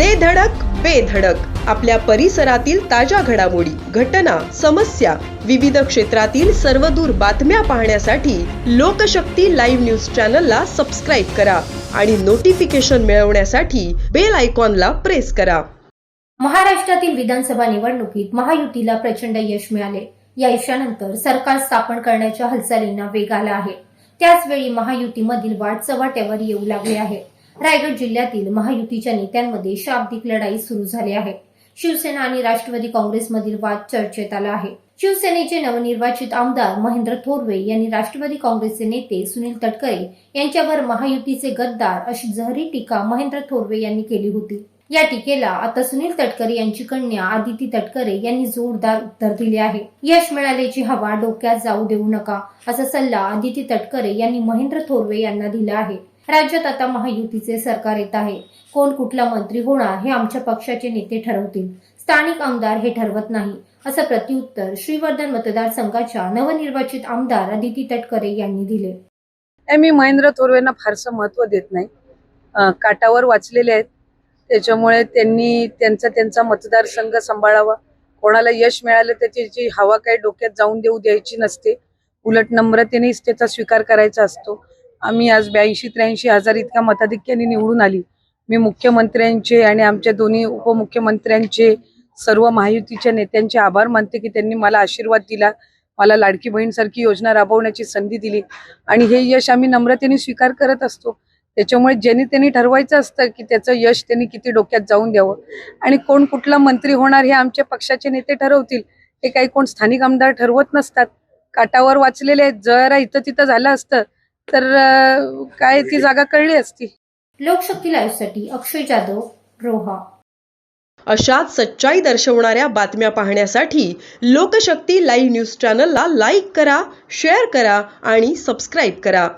दे धडक बेधडक आपल्या परिसरातील ताज्या घडामोडी घटना समस्या विविध क्षेत्रातील सर्वदूर बातम्या पाहण्यासाठी लोकशक्ती लाईव्ह न्यूज चॅनलला सबस्क्राईब करा आणि नोटिफिकेशन मिळवण्यासाठी बेल आयकॉनला प्रेस करा. महाराष्ट्रातील विधानसभा निवडणुकीत महायुतीला प्रचंड यश मिळाले. या यशानंतर सरकार स्थापन करण्याच्या हालचालींना वेग आला आहे. त्याचवेळी महायुतीमधील वाद चव्हाट्यावर येऊ लागले आहे रायगड जिल्ह्यातील महायुतीच्या नेत्यांमध्ये शाब्दिक लढाई सुरू झाली आहे. शिवसेना आणि राष्ट्रवादी काँग्रेसमधील वाद चर्चेत आला आहे. शिवसेनेचे नवनिर्वाचित आमदार महेंद्र थोरवे यांनी राष्ट्रवादी काँग्रेसचे नेते सुनील तटकरे यांच्यावर महायुतीचे गद्दार अशी जहरी टीका महेंद्र थोरवे यांनी केली होती. या टीकेला आता सुनील तटकरे यांची कन्या आदिती तटकरे यांनी जोरदार उत्तर दिले आहे. यश मिळाल्याची हवा डोक्यात जाऊ देऊ नका असा सल्ला आदिती तटकरे यांनी महेंद्र थोरवे यांना दिला आहे. राज्यात आता महायुतीचे सरकार येत आहे. कोण कुठला मंत्री होणार हे आमच्या पक्षाचे नेते ठरवतील. स्थानिक आमदार हे ठरवत नाही. असं प्रत्युत्तर श्रीवर्धन मतदारसंघाच्या नवनिर्वाचित आमदार अदिती तटकरे यांनी दिले. मी महेंद्र थोरवेंना फारसं महत्त्व देत नाही. काटावर वाचलेले आहेत. त्याच्यामुळे त्यांनी त्यांचा त्यांचा मतदारसंघ सांभाळावा. कोणाला यश मिळालं त्याची हवा काही डोक्यात जाऊन देऊ द्यायची नसते. उलट नम्रतेनेच त्याचा स्वीकार करायचा असतो. आम्ही आज ब्याऐंशी त्र्याऐंशी हजार इतक्या मताधिक्याने निवडून आली. मी मुख्यमंत्र्यांचे आणि आमच्या दोन्ही उपमुख्यमंत्र्यांचे सर्व महायुतीच्या नेत्यांचे आभार मानते की त्यांनी मला आशीर्वाद दिला मला लाडकी बहीणसारखी योजना राबवण्याची संधी दिली आणि हे यश आम्ही नम्रतेने स्वीकार करत असतो. त्याच्यामुळे ज्यांनी त्यांनी ठरवायचं असतं की त्याचं यश त्यांनी किती डोक्यात जाऊन द्यावं आणि कोण कुठला मंत्री होणार हे आमच्या पक्षाचे नेते ठरवतील. हे काही कोण स्थानिक आमदार ठरवत नसतात. काटावर वाचलेले आहेत. जरा इथं तिथं झालं असतं. तर काय ती जागा कळली असती? लोकशक्ती लाईव्हसाठी अक्षय जाधव रोहा. अशाच सच्चाई दर्शवणाऱ्या बातम्या पाहण्यासाठी लोकशक्ती लाईव्ह न्यूज चॅनलला लाईक करा शेअर करा आणि सबस्क्राईब करा.